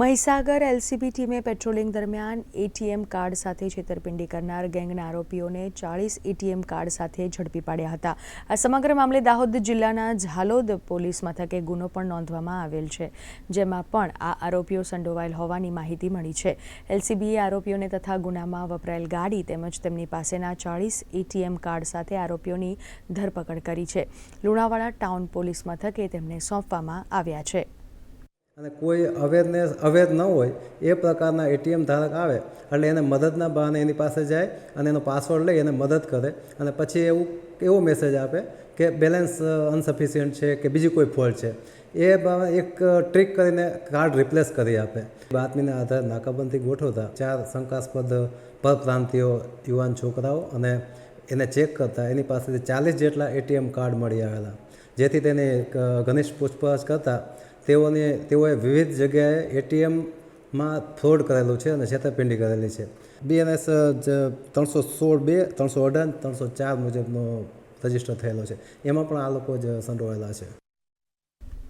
Mahisagar LCB ટીમે patrolling દરમિયાન ATM card સાથે છેતરપિંડી કરનાર ગેંગના આરોપીઓને ચાળીસ એટીએમ કાર્ડ સાથે ઝડપી પાડ્યા હતા. આ સમગ્ર મામલે દાહોદ જિલ્લાના ઝાલોદ પોલીસ મથકે ગુનો પણ નોંધવામાં આવેલ છે, જેમાં પણ આ આરોપીઓ સંડોવાયેલ હોવાની માહિતી મળી છે. એલસીબીએ આરોપીઓને તથા ગુનામાં વપરાયેલ ગાડી તેમજ તેમની પાસેના ચાળીસ એટીએમ કાર્ડ સાથે આરોપીઓની ધરપકડ કરી છે. લુણાવાડા ટાઉન પોલીસ મથકે તેમને સોંપવામાં આવ્યા છે. અને કોઈ અવેરનેસ, અવેર ન હોય, એ પ્રકારના એટીએમ ધારક આવે, એટલે એને મદદના બહાને એની પાસે જાય અને એનો પાસવર્ડ લઈ એને મદદ કરે અને પછી એવું, એવો મેસેજ આપે કે બેલેન્સ અનસફિશિયન્ટ છે કે બીજી કોઈ ફોલ્ટ છે. એ એક ટ્રીક કરીને કાર્ડ રિપ્લેસ કરી આપે. બાતમીના આધારે નાકાબંધી ગોઠવતા ચાર શંકાસ્પદ પરપ્રાંતિયો યુવાન છોકરાઓ અને એને ચેક કરતા એની પાસેથી ચાલીસ જેટલા એટીએમ કાર્ડ મળી આવેલા. જેથી તેને ઘનિષ્ઠ પૂછપરછ કરતાં તેઓને, તેઓએ વિવિધ જગ્યાએ એટીએમમાં ફ્રોડ કરેલું છે અને છેતરપિંડી કરેલી છે. બીએનએસ ત્રણસો સોળ બે, ત્રણસો અઢાર ત્રણસો ચાર મુજબનો રજિસ્ટર થયેલો છે. એમાં પણ આ લોકો જ સંડોવાયેલા છે.